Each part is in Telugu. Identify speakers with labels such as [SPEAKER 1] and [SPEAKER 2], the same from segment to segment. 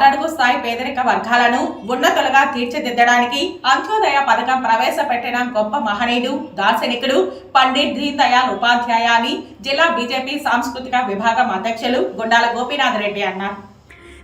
[SPEAKER 1] అట్టడుగు స్థాయి పేదరిక వర్గాలను ఉన్నతులుగా తీర్చిదిద్దడానికి అంత్యోదయ పథకం ప్రవేశపెట్టిన గొప్ప మహనీయుడు దార్శనికుడు పండిట్ దీన్ దయాళ్ ఉపాధ్యాయ అని జిల్లా బీజేపీ సాంస్కృతిక విభాగం అధ్యక్షులు గుండాల గోపీనాథ్ రెడ్డి అన్నారు.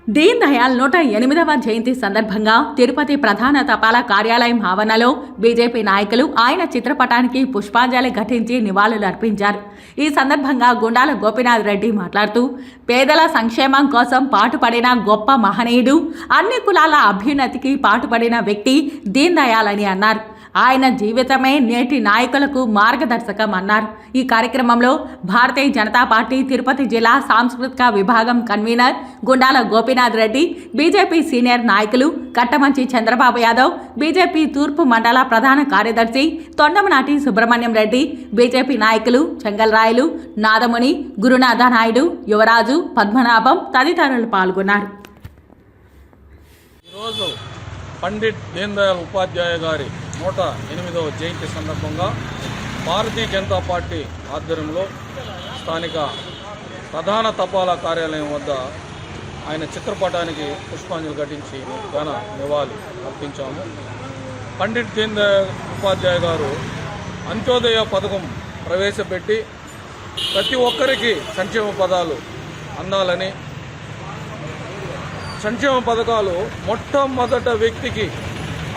[SPEAKER 1] దీన్ దయాల్ నూట ఎనిమిదవ జయంతి సందర్భంగా తిరుపతి ప్రధాన తపాలా కార్యాలయం ఆవరణలో బీజేపీ నాయకులు ఆయన చిత్రపటానికి పుష్పాంజలి ఘటించి నివాళులు అర్పించారు ఈ సందర్భంగా గుండాల గోపీనాథ్ రెడ్డి మాట్లాడుతూ పేదల సంక్షేమం కోసం పాటుపడిన గొప్ప మహనీయుడు అన్ని కులాల అభ్యున్నతికి పాటుపడిన వ్యక్తి దీన్ దయాల్ అని అన్నారు. ఆయన జీవితమే నేటి నాయకులకు మార్గదర్శకం అన్నారు. ఈ కార్యక్రమంలో భారతీయ జనతా పార్టీ తిరుపతి జిల్లా సాంస్కృతిక విభాగం convener Gundala Gopinath Reddy BJP senior నాయకులు కట్టమంచి చంద్రబాబు యాదవ్ బీజేపీ తూర్పు మండల ప్రధాన కార్యదర్శి తొండమనాటి సుబ్రహ్మణ్యం రెడ్డి బీజేపీ నాయకులు చెంగల్రాయలు నాదముని గురునాథ నాయుడు యువరాజు పద్మనాభం తదితరులు పాల్గొన్నారు.
[SPEAKER 2] ఈరోజు పండిట్ దీన్ దయాళ్ ఉపాధ్యాయ గారి నూట ఎనిమిదవ జయంతి సందర్భంగా భారతీయ జనతా పార్టీ ఆధ్వర్యంలో స్థానిక ప్రధాన తపాలా కార్యాలయం వద్ద ఆయన చిత్రపటానికి పుష్పాంజలి ఘటించి ఘన నివాళి అర్పించాము. పండిట్ దీన్ ఉపాధ్యాయ గారు అంత్యోదయ పథకం ప్రవేశపెట్టి ప్రతి ఒక్కరికి సంక్షేమ పదాలు అందాలని సంక్షేమ పథకాలు మొట్టమొదట వ్యక్తికి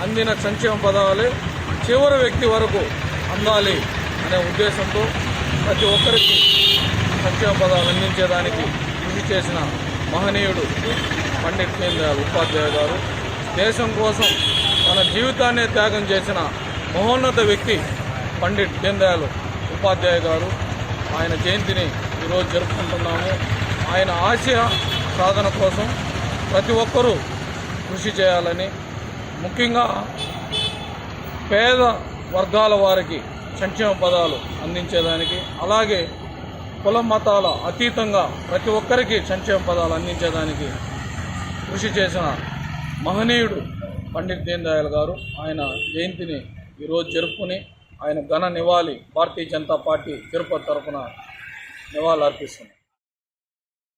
[SPEAKER 2] అందిన సంక్షేమ పథకాలే చివరి వ్యక్తి వరకు అందాలి అనే ఉద్దేశంతో ప్రతి ఒక్కరికి సంక్షేమ పదాలు అందించేదానికి కృషి చేసిన మహనీయుడు పండిట్ దీన్ ఉపాధ్యాయ గారు. దేశం కోసం తన జీవితాన్నే త్యాగం చేసిన మహోన్నత వ్యక్తి పండిట్ దీన్ ఉపాధ్యాయ గారు. ఆయన జయంతిని ఈరోజు జరుపుకుంటున్నాము. ఆయన ఆశయ సాధన కోసం ప్రతి ఒక్కరూ కృషి చేయాలని ముఖ్యంగా పేద వర్గాల వారికి సంక్షేమ పదాలు అందించేదానికి అలాగే కుల మతాల అతీతంగా ప్రతి ఒక్కరికి సంక్షేమ పదాలు అందించేదానికి కృషి చేసిన మహనీయుడు పండిట్ దీన్ దయాళ్ గారు. ఆయన జయంతిని ఈరోజు జరుపుకుని ఆయన ఘన నివాళి భారతీయ జనతా పార్టీ తిరుపతి తరఫున నివాళులు అర్పిస్తుంది